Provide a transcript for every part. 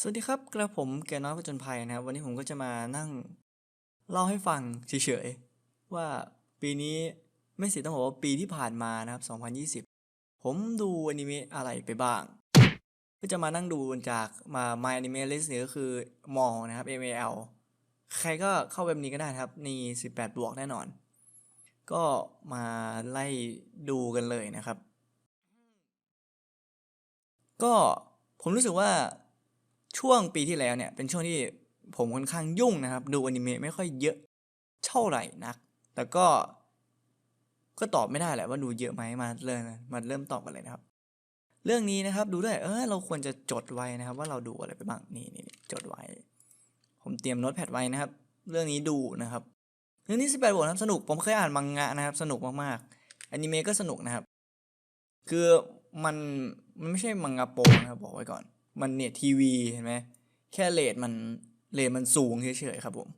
สวัสดีครับ กระผมแกน้อยผจญภัยนะครับ วันนี้ผมก็จะมานั่งเล่าให้ฟังเฉยๆ ว่าปีนี้ไม่สิต้องบอกว่าปีที่ผ่านมานะครับ 2020 ผมดูอนิเมะอะไรไปบ้าง ก็จะมานั่งดูจากมา My Anime List เนี่ก็คือมอนะครับ MAL ใครก็เข้าเว็บนี้ก็ได้ครับใน18 บวกแน่นอน ก็มาไล่ดูกันเลยนะครับ ก็ผมรู้สึกว่า ช่วงปีที่แล้วเนี่ยเป็นช่วงที่ผมค่อนข้างยุ่งนะครับ ดูอนิเมะไม่ค่อยเยอะเท่าไหร่นัก แต่ก็ ก็ตอบไม่ได้แหละว่าดูเยอะไหมมาเริ่มมาเริ่มตอบกันเลยนะครับ เรื่องนี้นะครับ ดูด้วยเออเราควรจะจดไว้นะครับ ว่าเราดูอะไรไปบ้างนี่นี่จดไว้ ผมเตรียมโน้ตแพดไว้นะครับ เรื่องนี้ดูนะครับเรื่องนี้18บทนะครับสนุกผมเคยอ่านมังงะนะครับ สนุกมากๆอนิเมะก็สนุกนะครับ คือมันมันไม่ใช่มังงะโปนะครับบอกไว้ก่อน มันเนี่ยทีวีเห็นไหมแค่เลทมันเลทมันสูงเฉยๆครับผม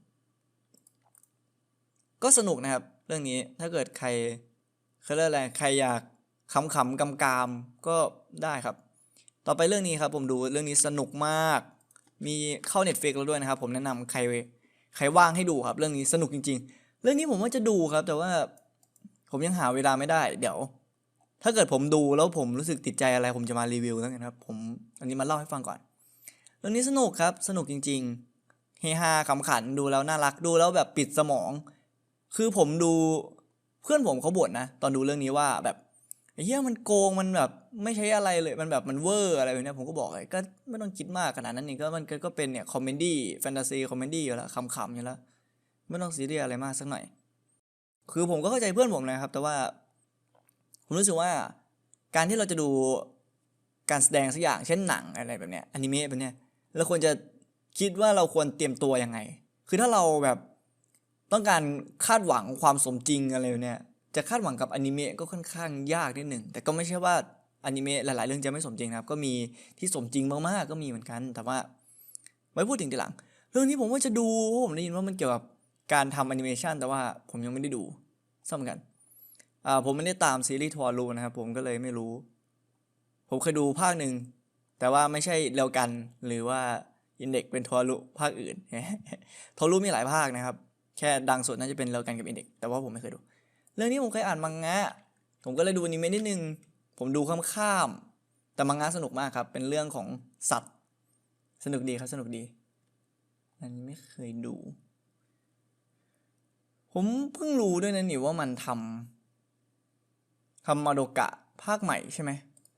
ก็สนุกนะครับ เรื่องนี้ถ้าเกิดใครเขาเรียกอะไรใครอยากขำๆกำกามก็ได้ครับ ต่อไปเรื่องนี้ครับผมดูเรื่องนี้สนุกมาก มีเข้า Netflix แล้วด้วยนะครับ ผมแนะนำใครใครว่างให้ดูครับ เรื่องนี้สนุกจริง ๆ เรื่องนี้ผมว่าจะดูครับ แต่ว่าผมยังหาเวลาไม่ได้ เดี๋ยว ถ้าเกิดผมดูแล้วผมรู้สึกติดใจอะไรผมจะมารีวิวแล้วกันครับ ผมอันนี้มาเล่าให้ฟังก่อน เรื่องนี้สนุกครับ สนุกจริง ๆ เฮฮาขำขันดูแล้วน่ารักดูแล้วแบบปิดสมอง คือผมดูเพื่อนผมเขาบ่นนะ ตอนดูเรื่องนี้ว่าแบบเหี้ยมันโกงมันแบบไม่ใช้อะไรเลยมันแบบมันเวอร์อะไรแบบเนี้ยผมก็บอกเลยก็ไม่ต้องคิดมากขนาดนั้นนี่ก็มันก็ก็เป็นเนี่ยคอมเมดี้แฟนตาซีคอมเมดี้อยู่แล้วขำๆอยู่แล้วไม่ต้องซีเรียสอะไรมากสักหน่อย คือผมก็เข้าใจเพื่อนผมนะครับ แต่ว่า ผมรู้สึกว่าการที่เราจะดูการแสดงสักอย่าง เช่นหนังอะไรแบบเนี้ยอนิเมะแบบเนี้ยเราควรจะคิดว่าเราควรเตรียมตัวยังไง คือถ้าเราแบบต้องการคาดหวังความสมจริงอะไรเนี้ยจะคาดหวังกับอนิเมะก็ค่อนข้างยากนิดหนึ่งแต่ก็ไม่ใช่ว่าอนิเมะหลาย ๆ เรื่องจะไม่สมจริงนะครับ ก็มีที่สมจริงมาก ๆ ก็มีเหมือนกัน แต่ว่าไว้พูดถึงทีหลัง เรื่องนี้ผมว่าจะดูผมได้ยินว่ามันเกี่ยวกับการทำแอนิเมชันแต่ว่าผมยังไม่ได้ดูซ้ำกัน อ่าผมไม่ได้ตามซีรีส์ทัวรูนะครับผมก็เลยไม่รู้ ผมเคยดูภาคหนึ่ง แต่ว่าไม่ใช่เดียวกันหรือว่าอินเด็กเป็นทัวรูภาคอื่นทัวรูมีหลายภาคนะครับ แค่ดังสุดน่าจะเป็นเดียวกันกับอินเด็กแต่ว่าผมไม่เคยดู เรื่องนี้ผมเคยอ่านมังงะ ผมก็เลยดูอนิเมะนิดนึง ผมดูข้ามๆแต่มังงะสนุกมากครับ เป็นเรื่องของสัตว์ สนุกดีครับสนุกดี อันนี้ไม่เคยดู ผมเพิ่งรู้ด้วยนะนี่ว่ามันทำ ทำมาโดกะภาคใหม่ใช่ไหม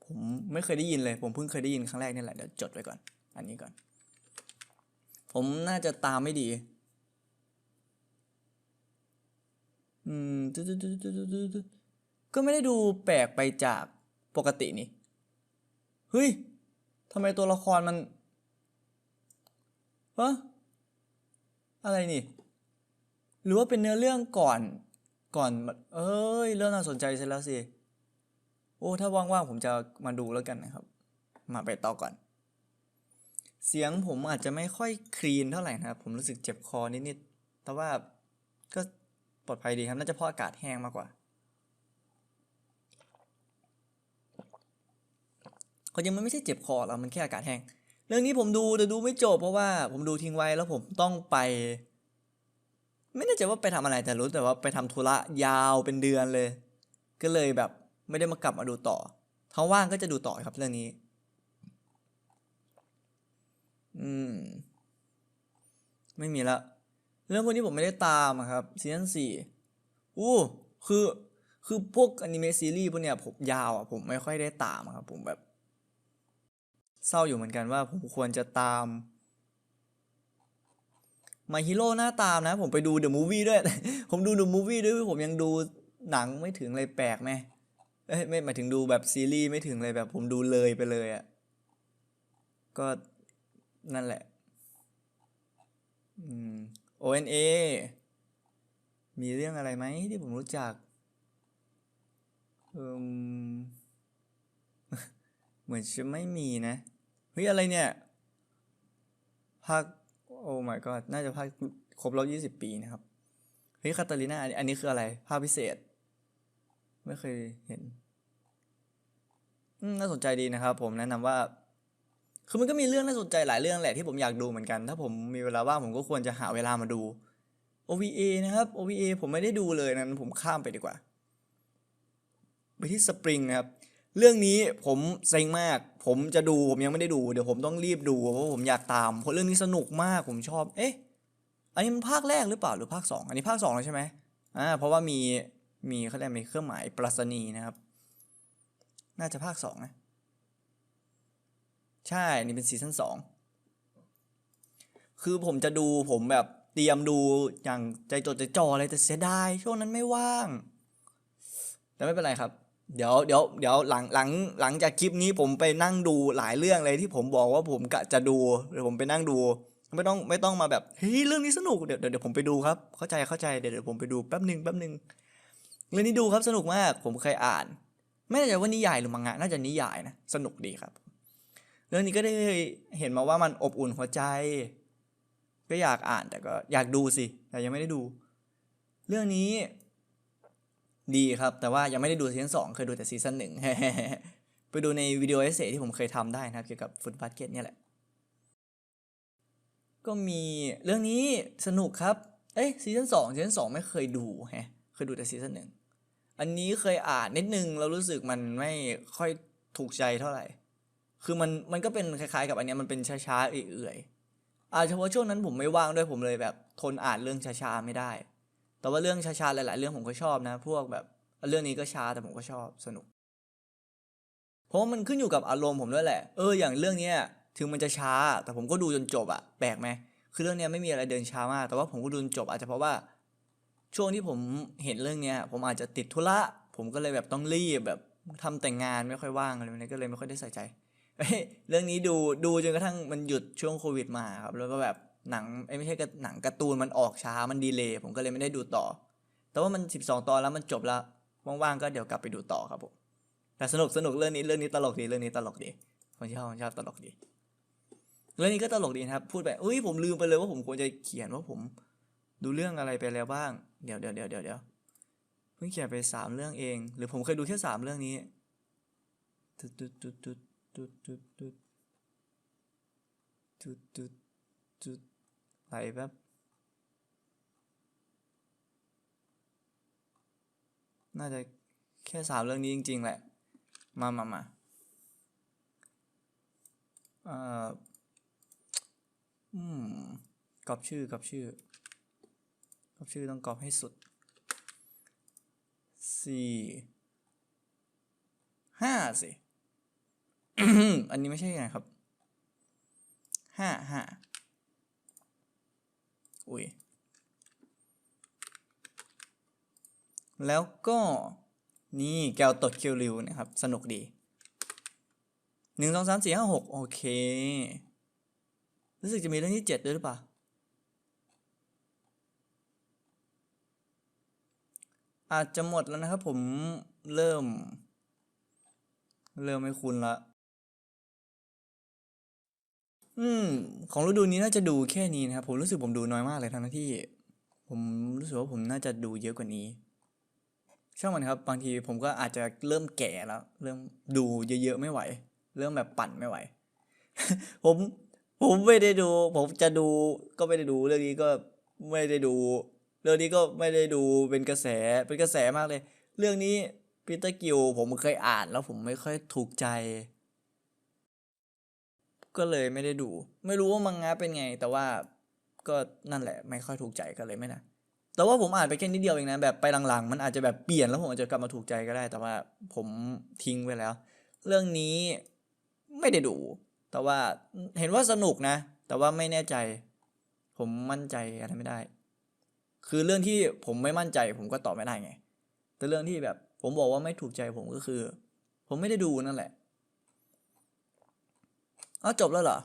ผมไม่เคยได้ยินเลย ผมเพิ่งเคยได้ยินครั้งแรกนี่แหละเดี๋ยวจดไว้ก่อน อันนี้ก่อน ผมน่าจะตามไม่ดี อืมดดดดดดก็ไม่ได้ดูแปลกไปจากปกตินี่ เฮ้ยทำไมตัวละครมันฮะอะไรนี่ หรือว่าเป็นเนื้อเรื่องก่อนก่อน เอ้ย เรื่องน่าสนใจเสร็จแล้วสิ โอ้ถ้าว่างๆผมจะมาดูแล้วกันนะครับ มาไปต่อก่อน เสียงผมอาจจะไม่ค่อยคลีนเท่าไหร่นะครับ ผมรู้สึกเจ็บคอนิดๆแต่ว่าก็ปลอดภัยดีครับ น่าจะเพราะอากาศแห้งมากกว่าเขายังมันไม่ใช่เจ็บคอหรอกมันแค่อากาศแห้ง เรื่องนี้ผมดูแต่ดูไม่จบเพราะว่าผมดูทิ้งไว้แล้วผมต้องไป ไม่แน่ใจว่าไปทำอะไรแต่รู้แต่ว่าไปทำธุระยาวเป็นเดือนเลย ก็เลยแบบ ไม่ได้มากลับมาดูต่อถ้าว่างก็จะดูต่อครับเรื่องนี้ อืม ไม่มีละ เรื่องพวกนี้ผมไม่ได้ตามครับซีซั่นสี่อู้คือคือพวกอนิเมะซีรีส์พวกเนี้ยผมยาวอะผมไม่ค่อยได้ตามครับ ผมแบบ เศร้าอยู่เหมือนกันว่า ผมควรจะตามมาฮีโร่หน้าตามนะ ผมไปดูเดอะมูฟวี่ด้วย ผมดูเดอะมูฟวี่ด้วย ผมยังดูหนังไม่ถึงเลยแปลกไหม ไม่หมายถึงดูแบบซีรีส์ไม่ถึงเลยแบบ ผมดูเลยไปเลยอะ่ะ ก็นั่นแหละ อืม ONA มีเรื่องอะไรไหมที่ผมรู้จักเอืม เหมือนจะไม่มีนะ เฮ้ย อะไรเนี่ยภาคโอ้ my god น่าจะภาคครบรอบยี่สิบปีนะครับ เฮ้ยคาตาลิน่าอันนี้อันนี้คืออะไร ภาคพิเศษ ไม่เคยเห็น น่าสนใจดีนะครับ ผมแนะนำว่า คือมันก็มีเรื่องน่าสนใจหลายเรื่องแหละที่ผมอยากดูเหมือนกัน ถ้าผมมีเวลาว่างผมก็ควรจะหาเวลามาดู OVA นะครับ OVA ผมไม่ได้ดูเลยนั้นผมข้ามไปดีกว่า ไปที่สปริงนะครับ เรื่องนี้ผมเซ็งมาก ผมจะดูผมยังไม่ได้ดู เดี๋ยวผมต้องรีบดูเพราะผมอยากตามเพราะเรื่องนี้สนุกมากผมชอบ เอ๊ะ อันนี้มันภาคแรกหรือเปล่าหรือภาคสองอันนี้ภาคสองแล้วใช่ไหมอ่า เพราะว่ามีมีเขาเรียกมีเครื่องหมายปรัชนีนะครับ น่าจะภาคสองนะ ใช่ นี่เป็นซีซั่นสอง คือผมจะดูผมแบบเตรียมดูอย่างใจจดใจจ่อเลยแต่เสียดายช่วงนั้นไม่ว่าง แต่ไม่เป็นไรครับ เดี๋ยวเดี๋ยวเดี๋ยวหลังหลังหลังจากคลิปนี้ผมไปนั่งดูหลายเรื่องเลยที่ผมบอกว่าผมกะจะดูเดี๋ยวผมไปนั่งดู ไม่ต้องไม่ต้องมาแบบเฮ้ยเรื่องนี้สนุกเดี๋ยวเดี๋ยวเดี๋ยวผมไปดูครับ เข้าใจเข้าใจเดี๋ยวเดี๋ยวผมไปดูแป๊บหนึ่งแป๊บหนึ่งเรื่องนี้ดูครับสนุกมากผมเคยอ่าน ไม่แน่ใจว่านิยายหรือมังงะน่าจะนิยายนะสนุกดีครับ เรื่องนี้ก็ได้เห็นมาว่ามันอบอุ่นหัวใจ ก็อยากอ่านแต่ก็อยากดูสิแต่ยังไม่ได้ดู เรื่องนี้ ดีครับ แต่ว่ายังไม่ได้ดูซีซั่นสองเคยดูแต่ซีซั่นหนึ่งไปดูในวิดีโอเอเซที่ผมเคยทำได้นะครับ เกี่ยวกับฟุตบาสเกตเนี่ยแหละ ก็มีเรื่องนี้สนุกครับ เอ้ยซีซั่นสองซีซั่นสองไม่เคยดูแฮะเคยดูแต่ซีซั่นหนึ่ง อันนี้เคยอ่านนิดนึงแล้วรู้สึกมันไม่ค่อยถูกใจเท่าไหร่ คือมันมันก็เป็นคล้ายๆ กับอันเนี้ยมันเป็นช้าๆเอื่อยๆอาจจะเพราะช่วงนั้นผมไม่ว่างด้วยผมเลยแบบทนอ่านเรื่องช้าๆไม่ได้ แต่ว่าเรื่องช้าๆหลาย ๆ เรื่องผมก็ชอบนะ พวกแบบเรื่องนี้ก็ช้าแต่ผมก็ชอบสนุก เพราะว่ามันขึ้นอยู่กับอารมณ์ผมด้วยแหละ เอออย่างเรื่องเนี้ยถึงมันจะช้าแต่ผมก็ดูจนจบอะแปลกไหมคือเรื่องเนี้ยไม่มีอะไรเดินช้ามาก แต่ว่าผมก็ดูจนจบอาจจะเพราะว่า ช่วงที่ผมเห็นเรื่องเนี้ย ผมอาจจะติดธุระผมก็เลยแบบต้องรีบแบบทำแต่งงานไม่ค่อยว่างอะไรนี้ก็เลยไม่ค่อยได้ใส่ใจเรื่องนี้ดูดูจนกระทั่งมันหยุดช่วงโควิดมาครับแล้วก็แบบหนังเอ้ไม่ใช่หนังการ์ตูนมันออกช้ามันดีเลยผมก็เลยไม่ได้ดูต่อ แต่ว่ามันสิบสองตอนแล้วมันจบแล้วว่างๆก็เดี๋ยวกลับไปดูต่อครับผมแต่สนุกสนุกเรื่องนี้เรื่องนี้ตลกดีเรื่องนี้ตลกดีผมชอบผมชอบตลกดีเรื่องนี้ก็ตลกดีนะครับ พูดไปอุ้ยผมลืมไปเลยว่าผมควรจะเขียนว่าผม ดูเรื่องอะไรไปแล้วบ้าง เดี๋ยวเดี๋ยวเดี๋ยวเดี๋ยวเดี๋ยวเพิ่งเขียนไปสามเรื่องเอง หรือผมเคยดูแค่สามเรื่องนี้ตุ๊ดตุ๊ดตุ๊ดตุ๊ดตุ๊ดตุ๊ดตุ๊ดตุ๊ดตุ๊ดตุ๊ดไหลแบบน่าจะแค่สามเรื่องนี้จริง ๆ แหละ มามามาเอ่ออืมกรอบชื่อกรอบชื่อ ชื่อต้องกรอบให้สุดสี่ห้าสิ อันนี้ไม่ใช่ไงครับห้าห้าอุ้ย แล้วก็นี่แก้วตดคิวริวนะครับ สนุกดีหนึ่งสองสามสี่ห้าหกโอเค รู้สึกจะมีเรื่องที่เจ็ดด้วยหรือเปล่า อาจจะหมดแล้วนะครับผมเริ่ม เริ่มไม่คุ้นละ อืม ของฤดูนี้น่าจะดูแค่นี้นะครับ ผมรู้สึกผมดูน้อยมากเลยทั้งที่ ผมรู้สึกว่าผมน่าจะดูเยอะกว่านี้ ช่างมันครับ บางทีผมก็อาจจะเริ่มแก่แล้ว เริ่มดูเยอะๆไม่ไหว เริ่มแบบปั่นไม่ไหว ผมผมไม่ได้ดู ผมจะดูก็ไม่ได้ดูเรื่องนี้ก็ไม่ได้ดู เรื่องนี้ก็ไม่ได้ดูเป็นกระแสเป็นกระแสมากเลย เรื่องนี้ปีเตอร์กิลผมเคยอ่านแล้วผมไม่ค่อยถูกใจ ก็เลยไม่ได้ดู ไม่รู้ว่ามังงะเป็นไง แต่ว่าก็นั่นแหละ ไม่ค่อยถูกใจก็เลยไม่นะแต่ว่าผมอ่านไปแค่นิดเดียวเองนะแบบไปหลังๆ มันอาจจะแบบเปลี่ยนแล้วผมอาจจะกลับมาถูกใจก็ได้ แต่ว่าผมทิ้งไปแล้ว เรื่องนี้ไม่ได้ดู แต่ว่าเห็นว่าสนุกนะ แต่ว่าไม่แน่ใจ ผมมั่นใจอะไรไม่ได้ คือเรื่องที่ผมไม่มั่นใจ ผมก็ตอบไม่ได้ไง แต่เรื่องที่แบบผมบอกว่าไม่ถูกใจผมก็คือ ผมไม่ได้ดูนั่นแหละอ้าจบแล้วเหรอ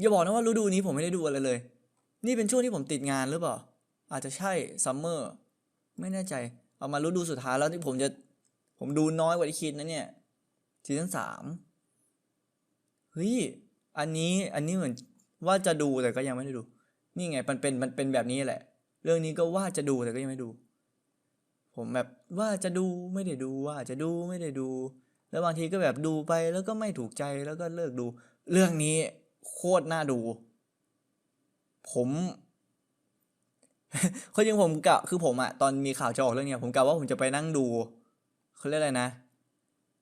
อย่าบอกนะว่าฤดูนี้ผมไม่ได้ดูอะไรเลย นี่เป็นช่วงที่ผมติดงานหรือเปล่า อาจจะใช่ซัมเมอร์ไม่แน่ใจ เอามาฤดูสุดท้ายแล้วที่ผมจะผมดูน้อยกว่าที่คิดนะเนี่ยซีซั่นสามเฮ้ย อันนี้อันนี้เหมือนว่าจะดูแต่ก็ยังไม่ได้ดู นี่ไงมันเป็นมันเป็นแบบนี้แหละ เรื่องนี้ก็ว่าจะดูแต่ก็ยังไม่ดู ผมแบบว่าจะดูไม่ได้ดูว่าจะดูไม่ได้ดู แล้วบางทีก็แบบดูไปแล้วก็ไม่ถูกใจแล้วก็เลิกดู เรื่องนี้โคตรน่าดู ผมคือจริงผมกะคือผมอะตอนมีข่าวจะออกเรื่องเนี้ยผมกะว่าผมจะไปนั่งดูเขาเรียกอะไรนะ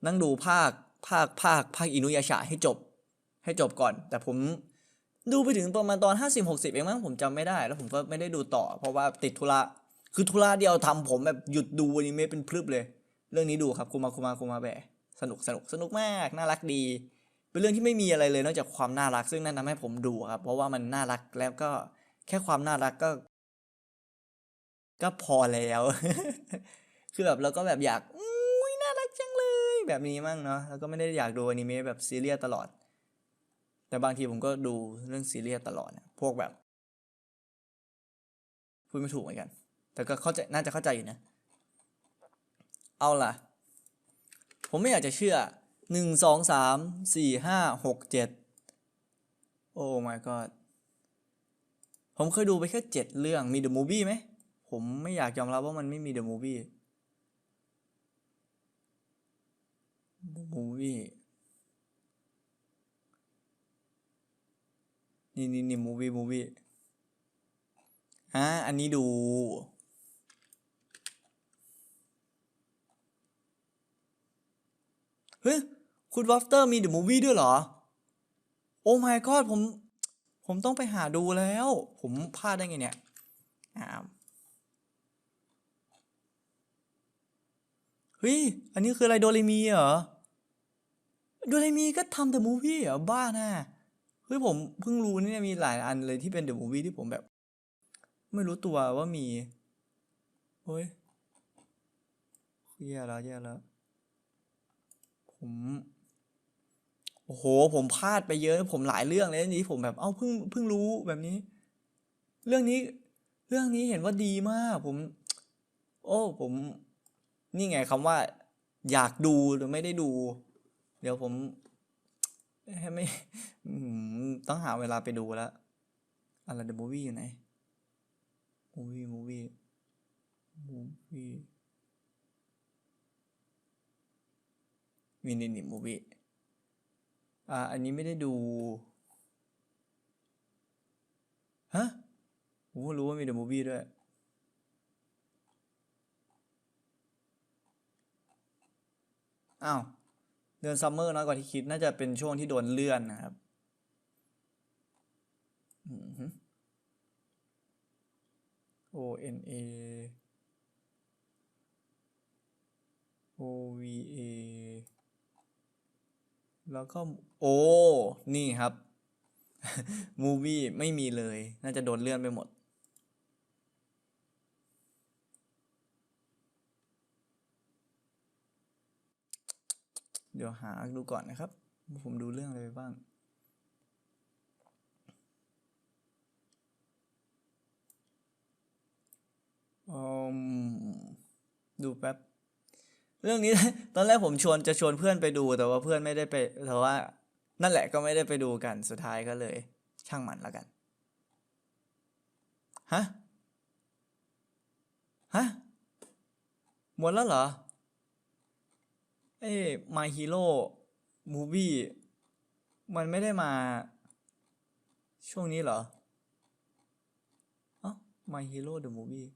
นั่งดูภาคภาคภาคภาคอินุยาชะให้จบ ให้จบก่อน แต่ผม ดูไปถึงประมาณตอนห้าสิบหกสิบเองมั้งผมจำไม่ได้ แล้วผมก็ไม่ได้ดูต่อ เพราะว่าติดธุระคือธุระเดียวทำผมแบบหยุดดูอนิเมะเป็นพรึบเลย เรื่องนี้ดูครับคุมาคุมาคุมาแบะสนุกสนุกสนุกมากน่ารักดี เป็นเรื่องที่ไม่มีอะไรเลยนอกจากความน่ารักซึ่งนั่นทำให้ผมดูครับเพราะว่ามันน่ารักแล้วก็แค่ความน่ารักก็ ก็พอแล้ว คือแบบเราก็แบบอยากอุ้ยน่ารักจังเลย แบบนี้มั่งเนาะแล้วก็ไม่ได้อยากดูอนิเมะแบบซีเรียสตลอด แต่บางทีผมก็ดูเรื่องซีเรียสตลอดนะพวกแบบพูดไม่ถูกเหมือนกัน แต่ก็เข้าใจน่าจะเข้าใจอยู่นะ เอาล่ะ ผมไม่อยากจะเชื่อหนึ่งสองสามสี่ห้าหกเจ็ดโอ้ my god ผมเคยดูไปแค่เจ็ดเรื่องมี The Movie ไหม ผมไม่อยากยอมรับว่ามันไม่มี The Movie The Movie นี่นี่นี่ Movie Movie อะอันนี้ดูเฮ้ยคุณวอฟเตอร์มี The Movie ด้วยเหรอ โอ้ my god ผม ผมต้องไปหาดูแล้ว ผมพลาดได้ไงเนี่ยอ้าวเฮ้ย อันนี้คืออะไรโดเรมีเหรอ โดเรมีก็ทำ The Movie เหรอ บ้าน่ะ ฮ้ยผมเพิ่งรู้เนี่ยมีหลายอันเลยที่เป็น The Movie ที่ผมแบบ ไม่รู้ตัวว่ามีเฮ้ยแย่แล้วแย่แล้ว ผม โอ้โห ผมพลาดไปเยอะ ผมหลายเรื่องเลยนี้ผมแบบเอ้าเพิ่งเพิ่งรู้แบบนี้ เรื่องนี้ เรื่องนี้เห็นว่าดีมาก ผม โอ้ ผม นี่ไงคำว่า อยากดูหรือไม่ได้ดู เดี๋ยวผม ไม่ต้องหาเวลาไปดูแล้วอะไร The Movie อยู่ไหน Movie Movie Movie มีนินิมูวี่อ่าอันนี้ไม่ได้ดูฮะผมรู้ว่ามีเดอะมูวี่ด้วยอ้าว เดือนซัมเมอร์น้อยกว่าที่คิด น่าจะเป็นช่วงที่โดนเลื่อนนะครับอือฮึ O N A O V A แล้วก็โอ้นี่ครับ มูวี่ไม่มีเลย น่าจะโดนเลื่อนไปหมด เดี๋ยวหาดูก่อนนะครับ ผมดูเรื่องอะไรไปบ้างอืมดูแป๊บ เรื่องนี้ ตอนแรกผมชวนจะชวนเพื่อนไปดูแต่ว่าเพื่อนไม่ได้ไปแต่ว่านั่นแหละก็ไม่ได้ไปดูกันสุดท้ายก็เลย ช่างมันแล้วกัน ฮะ ฮะ หมดแล้วเหรอ เอ้ My Hero Movie มันไม่ได้มา ช่วงนี้เหรอเอ้า My Hero The Movie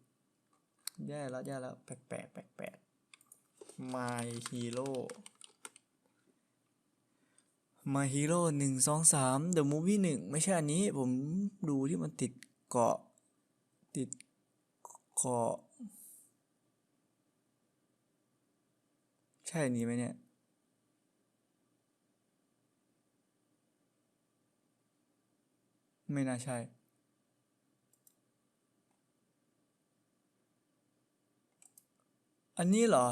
แย่แล้วแย่แล้วแปลกแปลกแปลกแปลก My Hero My Hero หนึ่งสองสาม The Movie หนึ่งไม่ใช่อันนี้ ผมดูที่มันติดเกาะ ติดเกาะ ช่นี้ไหมเนี่ย ไม่น่าใช่ อันนี้เหรอ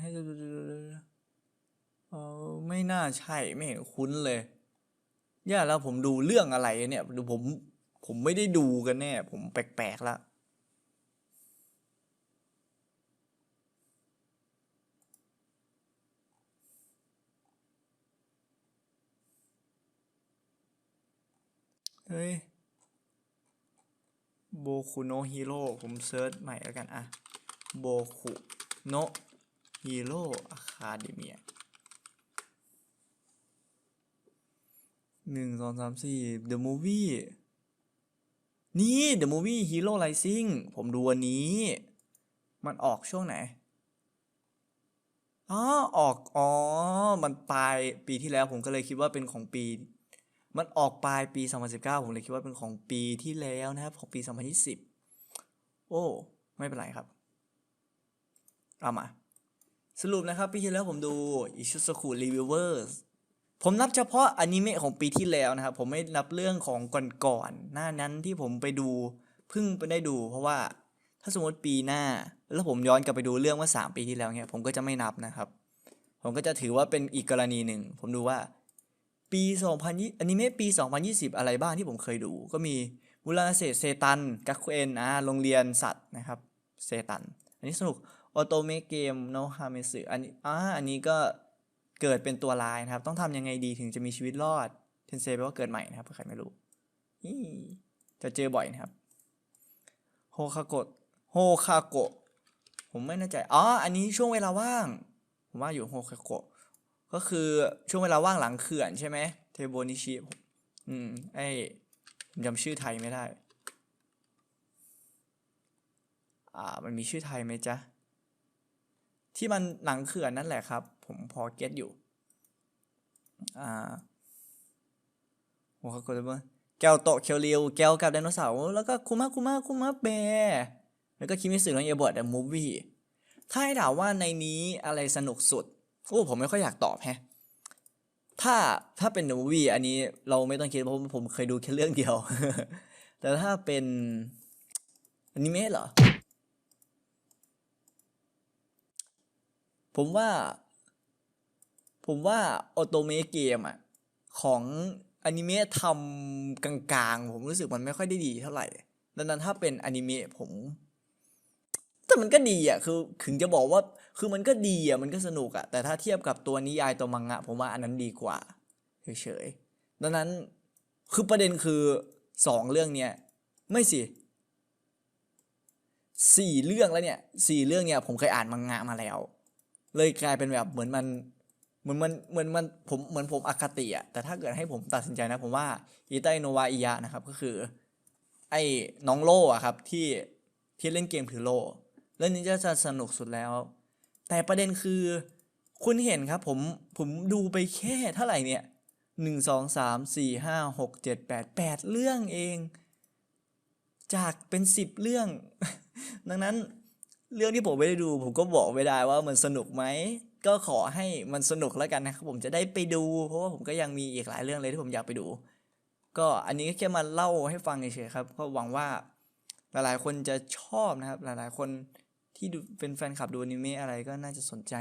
ให้เออไม่น่าใช่ ไม่เห็นคุ้นเลย ย่าแล้วผมดูเรื่องอะไรเนี่ยดูผมผมไม่ได้ดูกันแน่ ผมแปลกๆแล้วเฮ้ยโบคุโนฮิโร่ผมเซิร์ชใหม่แล้วกันอะโบคุโนฮิโร่อะคาเดเมีย หนึ่งสองสามสี่ The Movie นี่ The Movie Hero Rising ผมดูวันนี้ มันออกช่วงไหน อ๋อ ออก อ๋อ มันปลายปีที่แล้วผมก็เลยคิดว่าเป็นของปี มันออกปลายปี 2019 ผมเลยคิดว่าเป็นของปีที่แล้วนะครับ ของปี 2020 โอ้ ไม่เป็นไรครับ เอามา สรุปนะครับ ปีที่แล้วผมดูอิชุสคุรีวิวเวอร์ส ผมนับเฉพาะอนิเมะของปีที่แล้วนะครับ ผมไม่นับเรื่องของก่อนๆหน้านั้นที่ผมไปดูเพิ่งไปได้ดู เพราะว่าถ้าสมมติปีหน้า แล้วผมย้อนกลับไปดูเรื่องว่า 3 ปีที่แล้วเนี่ยผมก็จะไม่นับนะครับ ผมก็จะถือว่าเป็นอีกกรณีหนึ่ง ผมดูว่า ปี2020อนิเมะปี 2020 อะไรบ้างที่ผมเคยดู ก็มีบุราเซเซตันกัคเอนอ่าโรงเรียนสัตว์นะครับเซตัน อันนี้สนุกออโตเมเกมโนฮาเมสึอันนี้อ่าอันนี้ก็ เกิดเป็นตัวลายนะครับ ต้องทำยังไงดีถึงจะมีชีวิตรอดเทนเซแปลว่าเกิดใหม่นะครับใครไม่รู้จะเจอบ่อยนะครับโฮคาโกะโฮคาโกะผมไม่แน่ใจอ๋ออันนี้ช่วงเวลาว่าง ผมว่าอยู่โฮคาโกะก็คือช่วงเวลาว่างหลังเขื่อนใช่ไหมเทโบนิชิอืมไอผมจำชื่อไทยไม่ได้ อ่า มันมีชื่อไทยไหมจ๊ะ ที่มันหลังเขื่อนนั่นแหละครับ ผมพอเก็ตอยู่ อ่าโอ้เขากดเลยว่าแก้วโตเคียวเรียวแก้วกับไดโนเสาร์แล้วก็คุมะคุมะคุมะแบแล้วก็คิมิสึโนะเอบอดเดอะมูฟวี่ถ้าให้ถามว่าในนี้อะไรสนุกสุดโอ้ผมไม่ค่อยอยากตอบแฮะถ้าถ้าเป็น The Movie อันนี้เราไม่ต้องคิดเพราะผมเคยดูแค่เรื่องเดียว แต่ถ้าเป็นอนิเมะเหรอ ผมว่า ผมว่าออโตเมเกมอะ ของอนิเมะทำกลางๆ ผมรู้สึกมันไม่ค่อยได้ดีเท่าไหร่ ดังนั้นถ้าเป็นอนิเมะผม แต่มันก็ดีอะ คือถึงจะบอกว่า คือมันก็ดีอะ มันก็สนุกอะ แต่ถ้าเทียบกับตัวนิยายตัวมังงะ ผมว่าอันนั้นดีกว่าเฉยๆ ดังนั้น คือประเด็นคือสองเรื่องเนี้ย ไม่สิสี่เรื่องแล้วเนี่ยสี่เรื่องเนี่ยผมเคยอ่านมังงะมาแล้ว เลยกลายเป็นแบบเหมือนมันเหมือนมันเหมือนมันผมเหมือนผมอคติอะแต่ถ้าเกิดให้ผมตัดสินใจนะผมว่าอิไตโนวาอิยะนะครับก็คือ ไอ้น้องโล่อะครับที่ที่เล่นเกมถือโล่เรื่องนี้จะสนุกสุดแล้ว แต่ประเด็นคือคุณเห็นครับผมผมดูไปแค่เท่าไหร่เนี่ยหนึ่งสองสามสี่ห้าหกเจ็ดแปดแปดเรื่องเอง จากเป็นสิบเรื่อง ดังนั้น เรื่องที่ผมไม่ได้ดู ผมก็บอกไม่ได้ว่ามันสนุกไหมก็ขอให้มันสนุกแล้วกันนะครับผมจะได้ไปดู เพราะว่าผมก็ยังมีอีกหลายเรื่องเลยที่ผมอยากไปดู ก็อันนี้แค่มาเล่าให้ฟังเฉยๆครับก็หวังว่าหลายๆคนจะชอบนะครับ หลายๆคนที่ดูเป็นแฟนคลับดูอนิเมะอะไรก็น่าจะสนใจ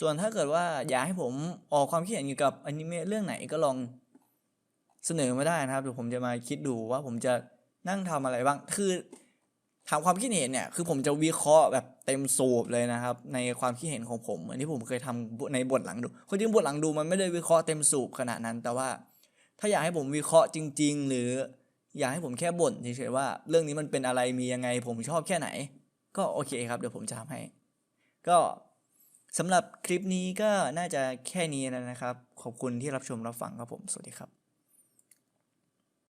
ส่วนถ้าเกิดว่าอยากให้ผมออกความคิดเห็นเกี่ยวกับอนิเมะเรื่องไหนก็ลองเสนอมาได้นะครับเดี๋ยวผมจะมาคิดดูว่าผมจะนั่งทำอะไรบ้าง คือ ถามความคิดเห็นเนี่ยคือผมจะวิเคราะห์แบบเต็มสูบเลยนะครับ ในความคิดเห็นของผมเหมือนที่ผมเคยทำในบทหลังดูคนจริงบทหลังดูมันไม่ได้วิเคราะห์เต็มสูบขนาดนั้น แต่ว่า ถ้าอยากให้ผมวิเคราะห์จริง ๆ หรืออยากให้ผมแค่บ่นเฉยๆว่า เรื่องนี้มันเป็นอะไรมียังไง ผมชอบแค่ไหน ก็โอเคครับเดี๋ยวผมจะทำให้ ก็สำหรับคลิปนี้ก็น่าจะแค่นี้แล้วนะครับ ขอบคุณที่รับชมรับฟังครับผมสวัสดีครับ